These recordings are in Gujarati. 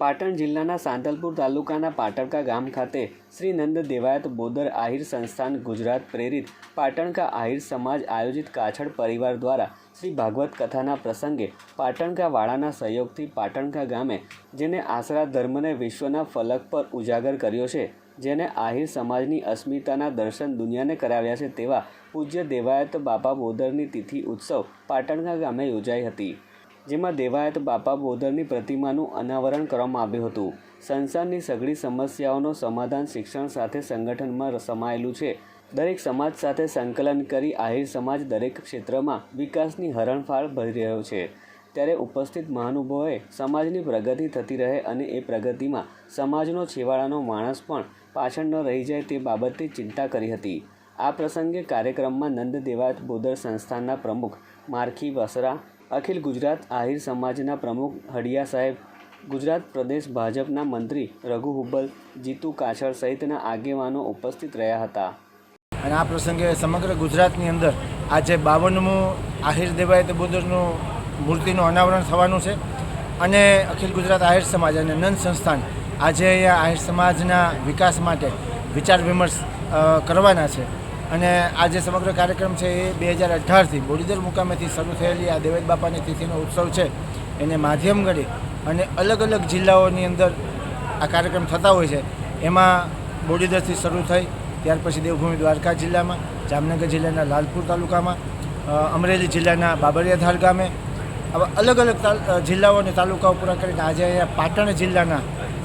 પાટણ જિલ્લાના સાંતલપુર તાલુકાના પાટણકા ગામ ખાતે શ્રી નંદ દેવાયત બોદર આહિર સંસ્થાન ગુજરાત પ્રેરિત પાટણકા આહિર સમાજ આયોજિત કાછડ પરિવાર દ્વારા શ્રી ભાગવત કથાના પ્રસંગે પાટણકા વાળાના સહયોગથી પાટણકા ગામે, જેને આશરા ધર્મને વિશ્વના ફલક પર ઉજાગર કર્યો છે, જેને આહિર સમાજની અસ્મિતાના દર્શન દુનિયાને કરાવ્યા છે તેવા પૂજ્ય દેવાયત બાપા બોદરની તિથિ ઉત્સવ પાટણકા ગામે યોજાઈ હતી. જેમાં દેવાયત બાપા બોધરની પ્રતિમાનું અનાવરણ કરવામાં આવ્યું હતું. સંસારની સઘળી સમસ્યાઓનો સમાધાન શિક્ષણ સાથે સંગઠનમાં સમાયેલું છે. દરેક સમાજ સાથે સંકલન કરી આહિર સમાજ દરેક ક્ષેત્રમાં વિકાસની હરણફાળ ભરી રહ્યો છે. ત્યારે ઉપસ્થિત મહાનુભાવોએ સમાજની પ્રગતિ થતી રહે અને એ પ્રગતિમાં સમાજનો છેવાડાનો માણસ પણ પાછળ ન રહી જાય તે બાબતે ચિંતા કરી હતી. આ પ્રસંગે કાર્યક્રમમાં નંદ દેવાયત બોદર સંસ્થાનના પ્રમુખ મારખી વસરા અખિલ ગુજરાત આહિર સમાજના પ્રમુખ હડિયા સાહેબ, ગુજરાત પ્રદેશ ભાજપના મંત્રી રઘુ હુબ્બલ, જીતુ કાછળ સહિતના આગેવાનો ઉપસ્થિત રહ્યા હતા. અને આ પ્રસંગે સમગ્ર ગુજરાતની અંદર આજે બાવનમું આહિર દેવાયત બુદ્ધનું મૂર્તિનું અનાવરણ થવાનું છે. અને અખિલ ગુજરાત આહિર સમાજ અને નંદ સંસ્થાન આજે અહીંયા આહિર સમાજના વિકાસ માટે વિચાર વિમર્શ કરવાના છે. અને આ જે સમગ્ર કાર્યક્રમ છે એ બે હજાર અઢારથી બોડીદર મુકામેથી શરૂ થયેલી આ દેવેદ બાપાની તિથિનો ઉત્સવ છે. એને માધ્યમ ગણી અને અલગ અલગ જિલ્લાઓની અંદર આ કાર્યક્રમ થતા હોય છે. એમાં બોડીદરથી શરૂ થઈ, ત્યાર પછી દેવભૂમિ દ્વારકા જિલ્લામાં, જામનગર જિલ્લાના લાલપુર તાલુકામાં અમરેલી જિલ્લાના બાબરિયાધાર ગામે, આવા અલગ અલગ જિલ્લાઓ અને તાલુકાઓ પૂરા કરીને આજે અહીંયા પાટણ જિલ્લાના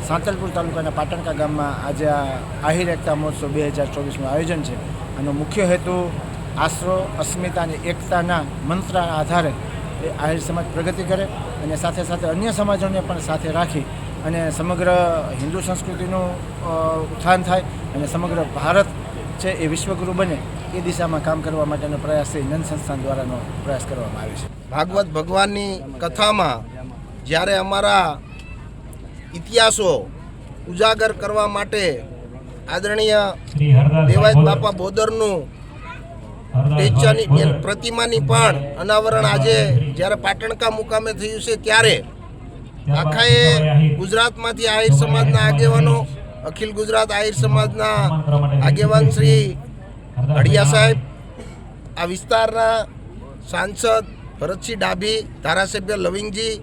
સાંતલપુર તાલુકાના પાટણકા ગામમાં આજે આ આહિર એકતા મહોત્સવ બે હજાર ચોવીસનું આયોજન છે. આનો મુખ્ય હેતુ આશરો, અસ્મિતા અને એકતાના મંત્રના આધારે એ આહિર સમાજ પ્રગતિ કરે અને સાથે સાથે અન્ય સમાજોને પણ સાથે રાખી અને સમગ્ર હિન્દુ સંસ્કૃતિનું ઉત્થાન થાય અને સમગ્ર ભારત છે એ વિશ્વગુરુ બને એ દિશામાં કામ કરવા માટેનો પ્રયાસ એ નંદ સંસ્થાન દ્વારાનો પ્રયાસ કરવામાં આવે છે. ભાગવત ભગવાનની કથામાં જ્યારે અમારા ઇતિહાસો ઉજાગર કરવા માટે આદરણીય દેવાયત બાપા બોદરનું ટેચાની પ્રતિમાની પણ અનાવરણ આજે જ્યારે પાટણકા મુકામે થયું છે ત્યારે આખાએ ગુજરાતમાંથી આહિર સમાજના આગેવાનો અખિલ ગુજરાત આહિર સમાજના આગેવાન શ્રી અડિયા સાહેબ આ વિસ્તારના સાંસદ ભરતસિંહ ડાભી ધારાસભ્ય લવિંગજી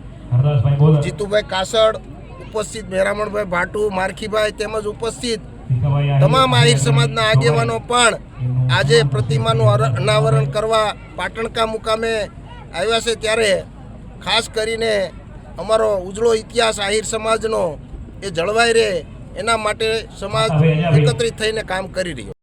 જીતુભાઈ કાસડ ઉપસ્થિત મેરામણભાઈ ભાટુ મારખીભાઈ તેમજ ઉપસ્થિત તમામ આહિર સમાજના આગેવાનો પણ આજે પ્રતિમાનું અનાવરણ કરવા પાટણકા મુકામે આવ્યા છે ત્યારે ખાસ કરીને અમારો ઉજળો ઇતિહાસ આહિર સમાજનો એ જળવાઈ રહે એના માટે સમાજ એકત્રિત થઈને કામ કરી રહ્યો